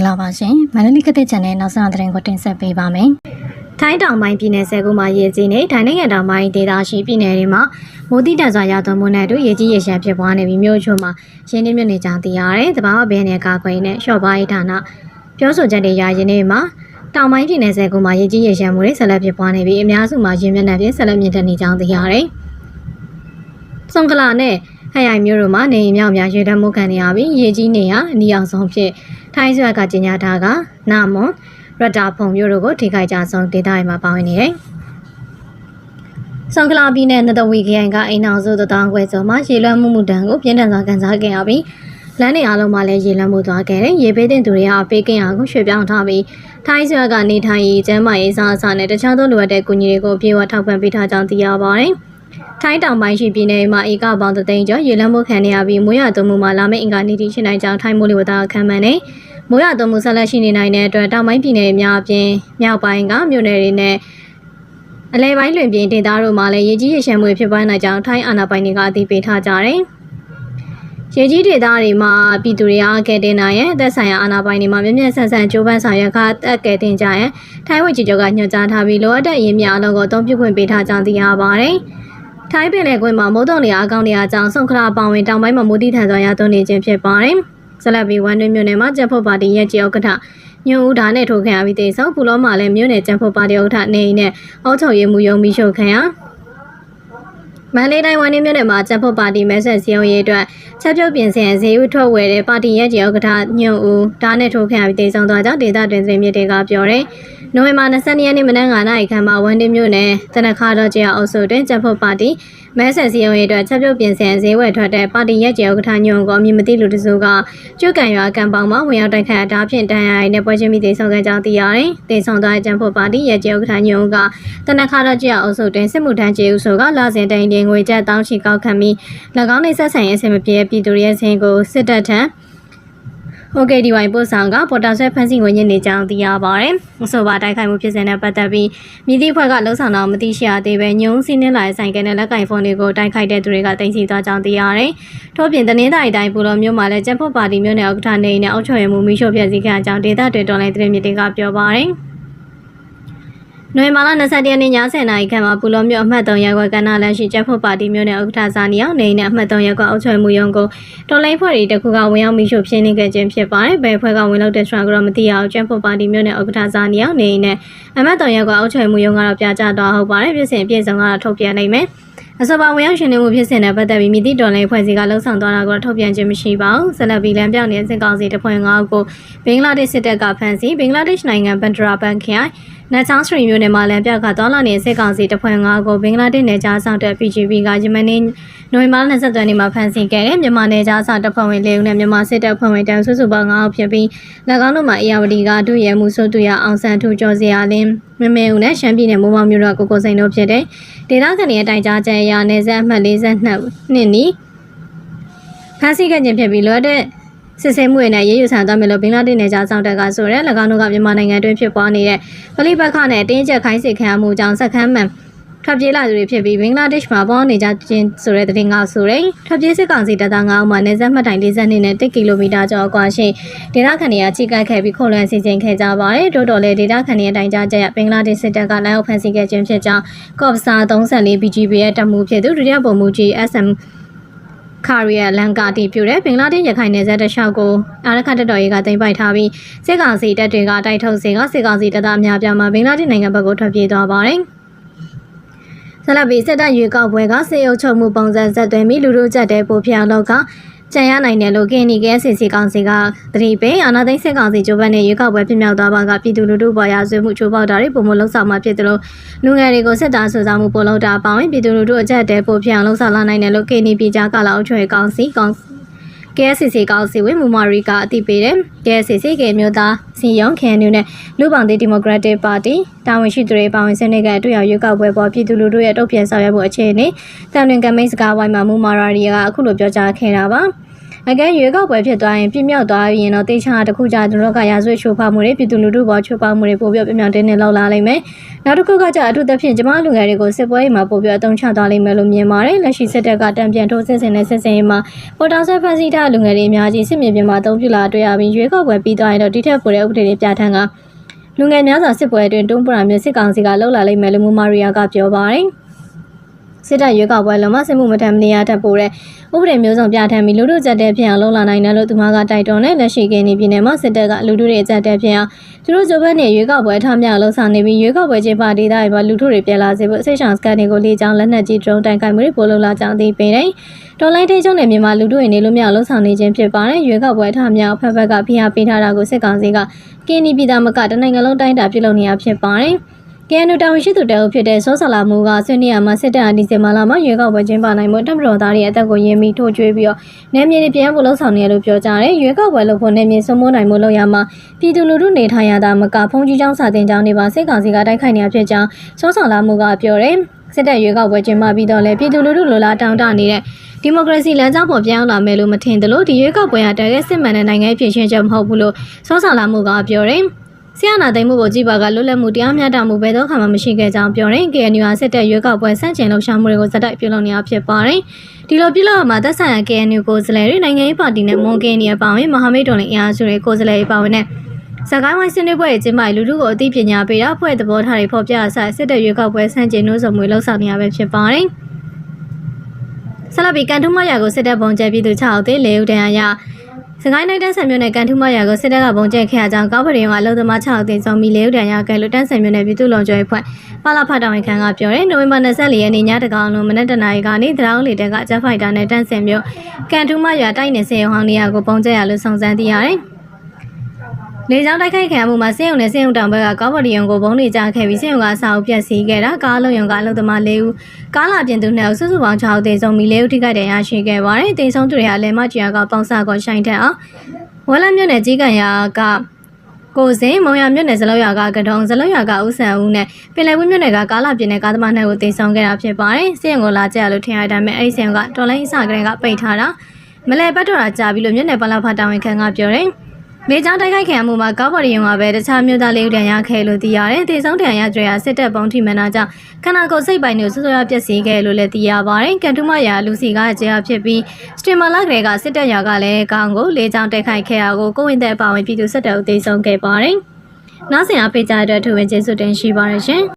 ္ဂလာပါရှင်မန္တလေးကတဲ့ channel နောက်ဆုံးသတင်းကိုတင်ဆက်ပေးပါမယ်ထိုင်းတောင်ပိုင်းပြည်နယ်ဆယ်ခုမှာရေကြီးနေထိုင်းနိုင်ငံတောင်ပိုင်းဒေသရှိပြည်နယ်တွေမှာမိုးတိတန်စွာရသွန်းမှုနဲ့အတူရေကြီးရေရှမ်းဖြစ်ပွားနေပြီးမြို့ချို့မှာရင်းနှီးမြှုပ်နေကြောင်းသိရတယ်။တဘာဝဘဲနယ်ကာကွယ်နဲ့ရှော့ပါးရေးဌာနပြောဆိုချက်တွေရရင်းနေမှာတောင်ပိုင်းပြည်နယ်ဆယ်ခုမှာရေကြီးရေရှမ်းမှုတွေဆက်လက်ဖြစ်ပွားနေပြီးအများစုမှာရင်းမြစ်နဲ့ပြင်ဆက်လက်မြင့်တက်နေကြောင်းသိရတယ်။စုံကလာနဲ့ ဟန်ရိုင်မြို့တို့မှာနေအိမ်မြောက်များရေတမ်းမှုခံနေရပြီးရေကြီးနေရအနီအောင်ဆုံးဖြစ်ထိုင်းဆွဲကကြီးညာထားကနာမွန်ရတာဖုံမြို့တို့ကိုထိခိုက်ကြဆုံးဒေသတွေမှာပါဝင်နေတယ်။ဆုံကလာပြည်နယ်နတဝီခရိုင်ကအိမ်အောင်စုတတောင်းခွဲစုံမှာရေလွှမ်းမှုမှုတန်းကိုပြင်းထန်စွာကန်စားခဲ့ရပြီးလမ်းတွေအားလုံးမှာလည်းရေလွှမ်းမှုသွားခဲ့တယ်။ရေပေးတဲ့သူတွေကပေးကင်းအောင်ကိုရွှေ့ပြောင်းထားပြီးထိုင်းဆွဲကနေထိုင်ရေးကျမ်းမာရေးစားအစာနဲ့တခြားသောလိုအပ်တဲ့ကူညီတွေကိုပြေဝထောက်ပံ့ပေးထားကြောင်းသိရပါတယ်။ ထိုင်းတောင်ပိုင်းရှိပြည်နယ်မှာဧကပေါင်းသသိန်းကျော်ရေလမ်းမှုခံနေရပြီးမိုးရသွန်းမှုမှာလာမယ့်အင်္ဂါနေ့ထိရှိနိုင်ကြောင်းထိုင်းမိုးလေဝသခန့်မှန်းနေမိုးရသွန်းမှုဆက်လက်ရှိနေနိုင်တဲ့အတွက်တောင်ပိုင်းပြည်နယ်များအပြင်မြောက်ပိုင်းကမြို့နယ်တွေနဲ့အလဲပိုင်းလွင်ပြင်ဒေသတို့မှာလည်းရေကြီးရေရှမ်းမှုဖြစ်ပွားနိုင်ကြောင်းထိုင်းအာဏာပိုင်တွေကအသိပေးထားကြတယ်။ရေကြီးဒေသတွေမှာပြည်သူတွေအားကဲတင်နိုင်ရဲ့အသက်ဆိုင်ရာအာဏာပိုင်တွေမှာမြင့်မြတ်ဆန်ဆန်ကြိုးပမ်းဆောင်ရွက်ခါအသက်ကဲတင်ကြရဲ့ထိုင်းဝေကြီးချုပ်ကညွှန်ကြားထားပြီးလိုအပ်တဲ့ရင်းမြစ်အလုံးကိုအသုံးပြုခွင့်ပေးထားကြောင်းသိရပါတယ်။ ထိုင်းပင်လယ်ကွင်းမှာမိုးတုံနေအားကောင်းနေအားကြောင့်ဆုံခလာပောင်ဝင်တောင်ပိုင်းမှာမိုးတိထန်စွာရသွန်းနေခြင်းဖြစ်ပါတယ်။ဇလက်ဘီဝန်တွင်းမြို့နယ်မှာကျန်းဖို့ပါတီရဲ့ကြေဥက္ကဋ္ဌညွန့်ဦးဓာနဲ့ထိုးခံရပြီးတေဆုံးဖူလောမှာလည်းမြို့နယ်ကျန်းဖို့ပါတီဥက္ကဋ္ဌနေအိမ်နဲ့အောက်ချုပ်ရေးမှုယုံမီရှို့ခံရ မန္တလေးတိုင်းဝန်တွင်းမြို့နယ်မှာကျန်းဖို့ပါတီမဲဆက်စည်းရုံးရေးအတွက်ချက်ပြုတ်ပြင်ဆင်ဈေးဥထွက်ဝယ်တဲ့ပါတီရဲ့ကြေဥက္ကဋ္ဌညွန့်ဦးဓာနဲ့ထိုးခံရပြီးတေဆုံးသွားကြောင်းဒေသတွင်သတင်းမြစ်တွေကပြောတယ်။နိုဝင်ဘာ22ရက်နေ့မနက်9:00နာရီခန့်မှာဝန်တင်မြို့နယ်တနခါတော်ကျေအုပ်စုတွင်ချက်ဖို့ပါတီမဲဆယ်စီယုံရဲ့အတွက်ချက်ပြုတ်ပြင်ဆင်ဈေးဝယ်ထွက်တဲ့ပါတီရဲ့ကျေဥက္ကဋ္ဌညွန့်ကိုအမည်မသိလူတစုကကျွတ်ကန်ရွာကံပေါင်မှာဝင်ရောက်တိုက်ခိုက်တာဖြင့်တန်ရာရီနဲ့ပွဲချင်းမိသေးဆုံးခဲ့ကြောင်းသိရတယ်။တင်ဆောင်သွားတဲ့ချက်ဖို့ပါတီရဲ့ကျေဥက္ကဋ္ဌညွန့်ကတနခါတော်ကျေအုပ်စုတွင်စစ်မှုထမ်းကျေဥစုကလာစဉ်တိုင်တင်ငွေကျပ်တောင်းချီကောက်ခံပြီး၎င်းနှင့်ဆက်ဆံရေးအဆင်မပြေတဲ့ပြည်သူတွေရဲ့ဆင်းကိုစစ်တပ်ထံ OKDY ပို့ဆောင်ကပေါ်တာဆွဲဖန်ဆီးဝင်ညစ်နေကြောင်းသိရပါတယ်။အဆိုပါတိုက်ခိုက်မှုဖြစ်စဉ်နဲ့ပတ်သက်ပြီးမြည်သည့်ဖွဲ့ကလှုံ့ဆော်တော့မသိရှိရသေးပဲညုံစီးနှင်းလာတဲ့ဆိုင်ကနဲ့လက်ကင်ဖုန်းတွေကိုတိုက်ခိုက်တဲ့သူတွေကတင်စီသွားကြောင်းသိရတယ်။ထို့ပြင်တနင်္သာရီတိုင်းပူလောမြို့မှာလည်းကျန်းဖို့ပါတီမျိုးနဲ့ဥက္ကဋ္ဌနေနဲ့အောက်ချော်ရမှုမိရှို့ပြည့်စည်ခဲ့ကြောင်းဒေသတွင်တော်လိုင်းသတင်းမြစ်တွေကပြောပါတယ်။ နိုဝင်ဘာလ21ရက်နေ့ည10:00နာရီခန့်မှာပူလောမြို့အမှတ်3ရပ်ကွက်ကဏ္ဍလမ်းရှိကျန်းဖို့ပါတီမျိုးနဲ့ဥက္ကဋ္ဌဇာနီအောင်နေနဲ့အမှတ်3ရပ်ကွက်အောက်ချွေမှုရုံးကိုတော်လိုင်းဖွဲ့တွေတခုကဝင်ရောက်မိရှုဖြစ်နေခဲ့ခြင်းဖြစ်ပါတယ်။ဘယ်ဖွဲ့ကဝင်လောက်တဲ့ဆွမ်းကတော့မသိရအောင်ကျန်းဖို့ပါတီမျိုးနဲ့ဥက္ကဋ္ဌဇာနီအောင်နေနဲ့အမှတ်3ရပ်ကွက်အောက်ချွေမှုရုံးကတော့ပြကြတော့ဟုတ်ပါတယ်။ပြည်စင်ပြည်စုံကတော့ထုတ်ပြန်နိုင်မယ်။အဆိုပါဝင်ရောက်ရှင်နေမှုဖြစ်စဉ်နဲ့ပတ်သက်ပြီးမြစ်တိတော်လိုင်းဖွဲ့စည်းကလှုံ့ဆော်သွားတာကိုထုတ်ပြန်ခြင်းမရှိပါဘူး။ဆက်လက်ပြီးလမ်းပြောင်းနေတဲ့စစ်ကောင်စီတပ်ဖွဲ့၅ကိုဘင်္ဂလားဒေ့ရှ်စစ်တပ်ကဖမ်းဆီးဘင်္ဂလားဒေ့ရှ်နိုင်ငံဘန်ဒရာဘန်ခရိုင် နတ်ချောင်းစရီမျိုးနယ်မှာလမ်းပြကသွားလာနေတဲ့စစ်ကောင်စီတပ်ဖွဲ့၅ကိုဘင်္ဂလားဒေ့ရှ်နယ်ခြားဆောင်တပ် PGB ကယမန်နေ့နိုဝင်ဘာလ20ရက်နေ့မှာဖမ်းဆီးခဲ့တဲ့မြန်မာနယ်ခြားဆောင်တပ်ဖွဲ့ဝင်၄ဦးနဲ့မြန်မာစစ်တပ်ဖွဲ့ဝင်တန်းစုစုပေါင်း9ဦးဖြစ်ပြီး၎င်းတို့မှာအေယာဝတီကဒုရဲမှုစိုးတူရအောင်ဆန်းထူကျော်စရာလင်းမမေဦးနဲ့ရှမ်းပြည်နယ်မိုးမောင်မြို့တော်ကိုကိုစိန်တို့ဖြစ်တဲ့ဒေသခံတွေရဲ့တိုင်ကြားချက်အရနယ်စပ်အမှတ်42နှစ်နီးဖမ်းဆီးခဲ့ခြင်းဖြစ်ပြီးလောတဲ့ စစ်ဆေးမှုတွေနဲ့ရေးယူဆောင်သွားမယ်လို့ဘင်္ဂလားဒေ့ရှ်နယ်ခြားဆောင်တပ်ကဆိုရဲ၎င်းတို့ကမြန်မာနိုင်ငံတွင်းဖြစ်ပွားနေတဲ့ပလိပတ်ခနဲ့တင်းကျပ်ခိုင်းစစ်ခံမှုကြောင့်စက်ခန်းမှန်ထွက်ပြေးလာသူတွေဖြစ်ပြီးဘင်္ဂလားဒေ့ရှ်မှာပေါင်းနေကြခြင်းဆိုတဲ့သတင်းကဆိုရင်ထွက်ပြေးစစ်ကောင်စီတပ်သား9ဦးမှာနေဆက်မှတ်တိုင်42နဲ့1ကီလိုမီတာကျော်အကွာရှိဒေသခံတွေကချိကတ်ခဲ့ပြီးခုံလွှမ်းစီစဉ်ခဲ့ကြပါတယ်တိုးတော်လေဒေသခံတွေရဲ့တိုင်ကြားချက်ဘင်္ဂလားဒေ့ရှ်စစ်တပ်ကလည်းဖမ်းဆီးခဲ့ခြင်းဖြစ်ကြောင်းကော့ပစာ34 BGB ရဲ့တပ်မှုဖြစ်သူဒုတိယပုံမှုကြီး SM ခါရီယာလန်ကာတီပြူတဲ့ဘင်္ဂလားဒေ့ရှ်ရခိုင်နယ်စပ်တလျှောက်ကိုအာရခတ်တပ်တော်ရေးကတင်ပိုက်ထားပြီးစစ်ကောင်စီတပ်တွေကတိုက်ထုတ်စေကစစ်ကောင်စီတပ်သားအများပြားမှာဘင်္ဂလားဒေ့ရှ်နိုင်ငံဘက်ကိုထွက်ပြေးသွားပါတယ်။ဆလဘီစစ်တပ်ရွေးကောက်ပွဲကစေအုပ်ချုပ်မှုပုံစံဆက်သွင်းပြီးလူတို့ကြက်တဲ့ပိုဖျောက်လောက်က ကြံရနိုင်တယ်လို့ကင်းနီကဲစီစီကောင်စီကသတိပေးအာနာသိန်းစစ်ကောင်စီကျိုးဘက်နဲ့ရွေးကောက်ပွဲပြမြောက်သွားပါကပြည်သူလူထုပေါ်ရာဇဝမှုချိုးပေါက်တာတွေပုံမလုံးဆောင်မှာဖြစ်တယ်လို့လူငယ်တွေကိုစစ်သားစုဆောင်မှုပို့လို့တာပေါင်းပြည်သူလူထုအကြက်တဲ့ပိုဖျောက်လုံးဆောင်လာနိုင်တယ်လို့ကင်းနီပြည်ကြားကလာအုပ်ချုပ်ရေးကောင်စီကောင် KSCC ကောင်စီဝင်မူမာရီကအသိပေးတယ် KSCC ကမျိုးသားစီယုံခင်နူနဲ့လူပောင်သေးဒီမိုကရက်တစ်ပါတီတာဝန်ရှိသူတွေပါဝင်ဆွေးနွေးခဲ့တွေ့ရရွေးကောက်ပွဲပေါ်ပြည်သူလူထုရဲ့တုံ့ပြန်ဆောင်ရွက်မှုအခြေအနေတန်လွင်ကမိတ်စကားဝိုင်းမှာမူမာရာရီကအခုလိုပြောကြားခဲ့တာပါ အကဲရွေးကောက်ပွဲဖြစ်သွားရင်ပြင်းမြောက်သွားရင်တော့တေချာတစ်ခုကြာကျွန်တော်တို့ကရာဇဝတ်ချိုးဖောက်မှုတွေပြည်သူလူထုပေါ်ချိုးဖောက်မှုတွေပို့ပြီးပြင်းမြောက်တင်းနေလောက်လာလိမ့်မယ်နောက်တစ်ခုကကြအထူးသဖြင့်ကျမလူငယ်တွေကိုစစ်ပွဲတွေမှာပို့ပြီးအသုံးချသွားလိမ့်မယ်လို့မြင်ပါတယ်လက်ရှိစစ်တပ်ကတံပြန်ထိုးစစ်ဆင်တဲ့စစ်စင်ရေးမှာပေါ်တာဆွဲဖန်စီတာလူငယ်တွေအများကြီးစစ်မြေပြင်မှာအသုံးပြုလာတွေ့ရပြီးရွေးကောက်ပွဲပြီးသွားရင်တော့ဒီထက်ပိုတဲ့ဥပဒေတွေပြဋ္ဌာန်းကလူငယ်များစွာစစ်ပွဲအတွင်းတွန်းပရာမျိုးစစ်ကောင်စီကလှုပ်လာလိမ့်မယ်လို့မူမာရီယာကပြောပါတယ် စစ်တပ်ရွေးကောက်ပွဲလုံးမစစ်မှုမထမ်းမနေရတတ်ပို့တဲ့ဥပဒေမျိုးစုံပြဋ္ဌာန်းပြီးလူထုကြက်တဲ့ဖြစ်အောင်လုပ်လာနိုင်တယ်လို့သူမကတိုက်တွန်းတယ်လက်ရှိကင်းနေပြည်နယ်မှာစစ်တပ်ကလူထုတွေကြက်တဲ့ဖြစ်အောင်သူတို့ကြိုးပမ်းနေရွေးကောက်ပွဲထမြောက်လှုပ်ဆောင်နေပြီးရွေးကောက်ပွဲကျင်းပဒေသတွေမှာလူထုတွေပြန်လာစေဖို့အစိတ်ဆောင်စကန်တွေကိုလေကြောင်းလက်နက်ကြီးဒရုန်းတိုင်ခိုင်မှုတွေပို့လုပ်လာကြောင်းသိပေးတယ်။တော်လိုင်းတေးကျုံနယ်မြန်မာလူထုတွေနေလို့မြောက်လှုပ်ဆောင်နေခြင်းဖြစ်ပါတယ်ရွေးကောက်ပွဲထမြောက်ဖက်ဖက်ကဖိအားပေးထားတာကိုစစ်ကောင်စီကကင်းနေပြည်သားမကတနိုင်ငံလုံးတိုင်းတာပြုလုပ်နေရဖြစ်ပါတယ်။ KNU တာဝန်ရှိသူတအုပ်ဖြစ်တဲ့စောဆလာမှုကဆွေးနွေးရမှာစစ်တပ်အဒီဇင်ဘာလမှာရွေးကောက်ပွဲကျင်းပနိုင်မှုတပ်မတော်သားတွေအသက်ကိုရင်းမိထိုးကျွေးပြီးတော့နယ်မြေတွေပြန်ဖို့လှုံ့ဆော်နေရလို့ပြောကြတယ်ရွေးကောက်ပွဲလုပ်ဖို့နယ်မြေစုံမိုးနိုင်မှုလုပ်ရမှာပြည်သူလူထုနေထိုင်ရတာမကဖုန်ကြီးကျောင်းစာတင်ကျောင်းတွေပါစစ်ကောင်စီကတိုက်ခိုက်နေရဖြစ်ကြောင်းစောဆလာမှုကပြောတယ်စစ်တပ်ရွေးကောက်ပွဲကျင်းပပြီးတော့လည်းပြည်သူလူထုလိုလားတောင်းတနေတဲ့ဒီမိုကရေစီလမ်းကြောင်းပေါ်ပြောင်းလာမယ်လို့မထင်သလိုဒီရွေးကောက်ပွဲဟာတကယ်စစ်မှန်တဲ့နိုင်ငံရေးဖြစ်ရှင်ချက်မဟုတ်ဘူးလို့စောဆလာမှုကပြောတယ် ဆီယနာသိမ်းမှုကိုကြည်ပါကလွတ်လပ်မှုတရားမျှတမှုဘယ်တော့မှမရှိခဲ့ကြောင်းပြောရင် KNU ဟာစစ်တပ်ရွေးကောက်ပွဲဆန့်ကျင်လှုပ်ရှားမှုတွေကိုဇက်တိုက်ပြုလုပ်နေတာဖြစ်ပါတယ်။ဒီလိုပြုလုပ်ရမှာသက်ဆိုင်ရာ KNU ကိုယ်စားလှယ်တွေနိုင်ငံရေးပါတီနဲ့မွန်ကင်းနီအပါအဝင်မဟာမိတ်တော်လည်းအင်အားစုတွေကိုယ်စားလှယ်တွေပါဝင်တဲ့စကိုင်းဝိုင်းစနစ်ပွဲရဲ့ကျင်းပလူထုကိုအသိပညာပေးတာဖွဲ့သဘောထားတွေဖော်ပြအဆိုင်စစ်တပ်ရွေးကောက်ပွဲဆန့်ကျင်နှိုးဆော်မှုလှုပ်ဆောင်နေရပဲဖြစ်ပါတယ်။ဆလဘီကန်ထုမရကိုစစ်တပ်ပုံကျဲပြည်သူ6အောင်သေးလေဦးတန်ရ စကိုင်းတိုင်းတန်းဆန်မြို့နယ်ကန်ထုမရကိုစစ်တပ်ကပုံကျဲခဲ့အကြောင်းကောက်ပရင်ကအလုံသမား6အောင်သေးဆောင်မီလေဦးတန်ရကဲလို့တန်းဆန်မြို့နယ်ပြည်သူ့လုံခြုံရေးဖွဲ့ပါလာဖတ်တောင်ခန်းကပြောတယ်နိုဝင်ဘာ24ရက်နေ့ညတကောင်လုံးမနက်တနာရီကနေတရောင်းလေတက်ကဂျက်ဖိုက်တာနဲ့တန်းဆန်မြို့ကန်ထုမရတိုက်နေစေဟောင်းနေရကိုပုံကျဲရလို့စုံစမ်းသိရတယ် လေကြောင်းတိုက်ခိုက်ခံမှုမှာစေယုံနဲ့စေယုံတောင်ဘက်ကကောက်ပရီယုံကိုဘုံတွေကြားခဲ့ပြီးစေယုံကအစာအုပ်ပြက်စီးခဲ့တာကားလုံးယုံကအလုံသမား၄ဦးကားလာပြင်သူနှစ်ဦးစုစုပေါင်း6ဦးသေဆုံးပြီး၄ဦးထိခိုက်ဒဏ်ရာရှိခဲ့ပါတယ်သေဆုံးသူတွေဟာလဲမကြီးကပေါင်ဆာကောရှိုင်းထက်အောင်ဝက်လက်မြို့နယ်ကြီးကန်ရာကကိုစင်မုံရမြို့နယ်ဇလောက်ရွာကကတုံဇလောက်ရွာကဦးဆန်ဦးနဲ့ပင်လယ်ဝင်းမြို့နယ်ကကားလာပြင်တဲ့ကားသမားနှစ်ဦးသေဆုံးခဲ့တာဖြစ်ပါတယ်စေယုံကိုလာကြရလို့ထင်ရတဲ့အတိုင်းအဲ့ဒီစေယုံကတော်လိုင်းအစကတည်းကပိတ်ထားတာမလဲပတ်တော်တာကြာပြီလို့မြို့နယ်ပလာဖာတာဝန်ခံကပြောတယ် လေကြောင်းတိုက်ခိုက်ခံရမှုမှာကောက်ပေါ်ရီယုံကပဲတခြားမြို့သားလေးဦးတန်ရခဲ့လို့သိရတယ်။တေဆုံးတန်ရကြွရစစ်တပ်ပုံထိမှန်တာကြောင့်ခန္ဓာကိုယ်စိတ်ပိုင်းတွေကိုဆွဆွရပျက်စီးခဲ့လို့လည်းသိရပါတယ်။ကန်တူမရာလူစီကကြေရဖြစ်ပြီးစတင်မာလာကလေးကစစ်တပ်ရာကလည်းကောင်းကိုလေကြောင်းတိုက်ခိုက်ခဲ့ရကိုကိုဝင်းတဲ့အပါဝင်ပြည်သူစစ်တပ်ဦးတေဆုံးခဲ့ပါတယ်။နောက်ဆင်အားပေးကြတဲ့အတွက်ထူဝင်ကျေးဇူးတင်ရှိပါတယ်ရှင်။